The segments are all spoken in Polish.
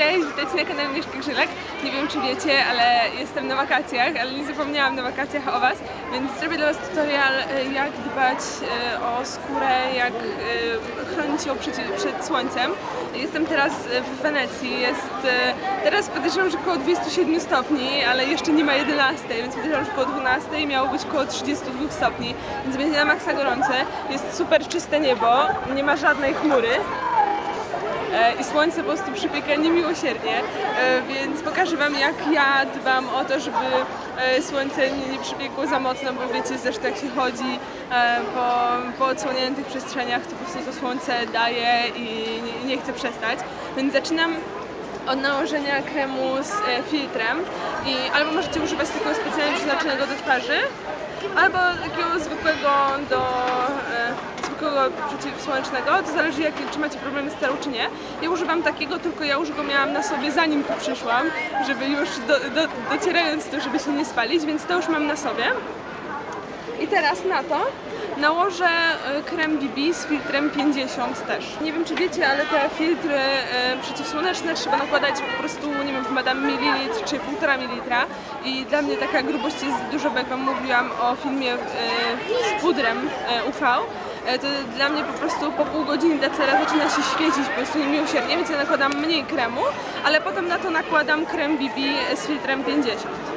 Cześć, witajcie na kanale Mieszka Grzylek. Nie wiem czy wiecie, ale jestem na wakacjach, ale nie zapomniałam na wakacjach o Was, więc zrobię dla Was tutorial e, jak dbać e, o skórę, jak e, chronić ją przed, przed słońcem. Jestem teraz w Wenecji, jest teraz podejrzewam, że około 27 stopni, ale jeszcze nie ma 11, więc podejrzewam, że około 12 miało być około 32 stopni, więc będzie na maksa gorące. Jest super czyste niebo, nie ma żadnej chmury. E, i słońce po prostu przypieka niemiłosiernie, e, więc pokażę Wam jak ja dbam o to, żeby e, słońce nie, nie przypiekło za mocno, bo wiecie zresztą jak się chodzi po, po odsłoniętych przestrzeniach, to po prostu to słońce daje i nie, nie chce przestać, więc zaczynam od nałożenia kremu z filtrem i albo możecie używać takiego specjalnie przeznaczonego do twarzy, albo takiego zwykłego do przeciwsłonecznego, to zależy jak, czy macie problemy z cerą czy nie. Ja używam takiego, tylko ja już go miałam na sobie zanim tu przyszłam, żeby już do, do, docierając tu, żeby się nie spalić, więc to już mam na sobie. I teraz na to nałożę e, krem BB z filtrem 50 też. Nie wiem czy wiecie, ale te filtry e, przeciwsłoneczne trzeba nakładać po prostu, nie wiem, chyba tam mililitr czy półtora mililitra i dla mnie taka grubość jest dużo, bo jak wam mówiłam o filmie e, z pudrem UV, to dla mnie po prostu po pół godziny ta cera zaczyna się świecić po prostu niemiłosiernie, więc ja nakładam mniej kremu, ale potem na to nakładam krem BB z filtrem 50.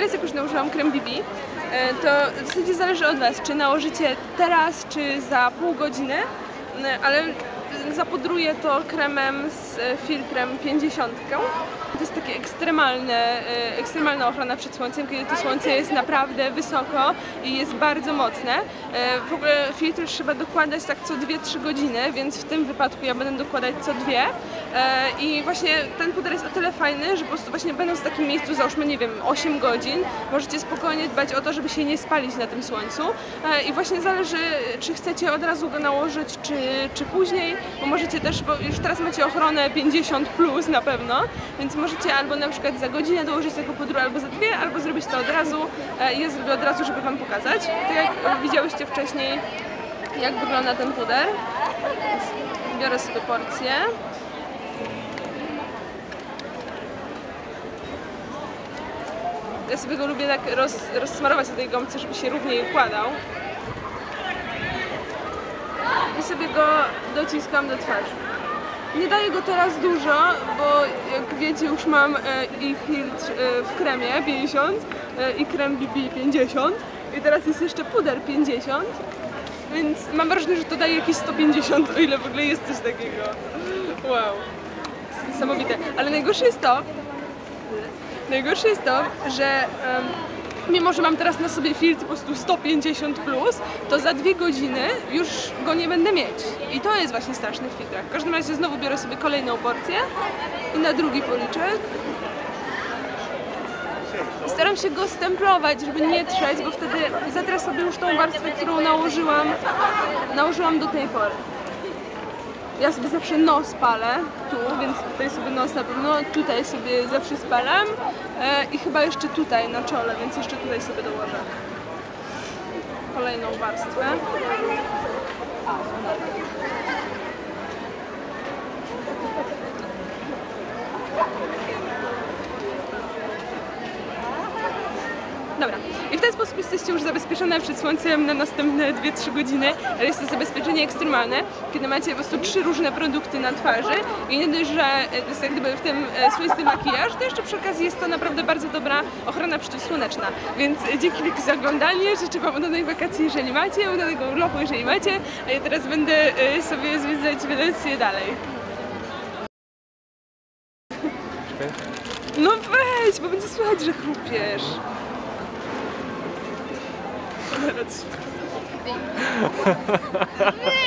teraz jak już nałożyłam krem BB, e, to w zasadzie zależy od Was, czy nałożycie teraz, czy za pół godziny, e, ale zapudruję to kremem z filtrem 50. To jest takie ekstremalne, e, ekstremalna ochrona przed słońcem, kiedy to słońce jest naprawdę wysoko i jest bardzo mocne. E, w ogóle filtr trzeba dokładać tak co 2-3 godziny, więc w tym wypadku ja będę dokładać co dwie. E, I właśnie ten puder jest o tyle fajny, że po prostu właśnie będąc w takim miejscu, załóżmy, nie wiem, 8 godzin, możecie spokojnie dbać o to, żeby się nie spalić na tym słońcu. I właśnie zależy, czy chcecie od razu go nałożyć, czy, czy później, bo możecie też, bo już teraz macie ochronę 50 plus na pewno, więc możecie albo na przykład za godzinę dołożyć tego pudru, albo za dwie, albo zrobić to od razu. E, ja zrobię od razu, żeby Wam pokazać. Tak jak widziałyście wcześniej, jak wygląda ten puder. Biorę sobie porcję. Ja sobie go lubię tak roz, rozsmarować na tej gąbce, żeby się równiej układał. I sobie go dociskam do twarzy. Nie daję go teraz dużo, bo jak wiecie już mam e, i filtr e, w kremie 50 e, i krem BB 50 i teraz jest jeszcze puder 50 więc mam wrażenie, że to daje jakieś 150, o ile w ogóle jest coś takiego. Wow. Niesamowite. Ale najgorsze jest to, najgorsze jest to, że um, mimo że mam teraz na sobie filtr po prostu 150 plus, to za dwie godziny już go nie będę mieć. I to jest właśnie straszne w filtrach. W każdym razie znowu biorę sobie kolejną porcję i na drugi policzek. Staram się go stemplować, żeby nie trzeć, bo wtedy zatrę sobie już tą warstwę, którą nałożyłam, nałożyłam do tej pory. Ja sobie zawsze nos palę, tu, więc tutaj sobie nos na pewno, tutaj sobie zawsze spalam e, i chyba jeszcze tutaj na czole, więc jeszcze tutaj sobie dołożę kolejną warstwę. Dobra. I w ten sposób jesteście już zabezpieczone przed słońcem na następne 2-3 godziny, ale jest to zabezpieczenie ekstremalne, kiedy macie po prostu trzy różne produkty na twarzy i nie dość, że to jest jak gdyby w tym e, swoisty makijaż, to jeszcze przy okazji jest to naprawdę bardzo dobra ochrona przeciwsłoneczna. Więc dzięki wielkie za oglądanie, życzę Wam udanej wakacji, jeżeli macie, udanego urlopu, jeżeli macie, a ja teraz będę e, sobie zwiedzać Wenecję dalej. No weź, bo będzie słychać, że chrupiesz. That's.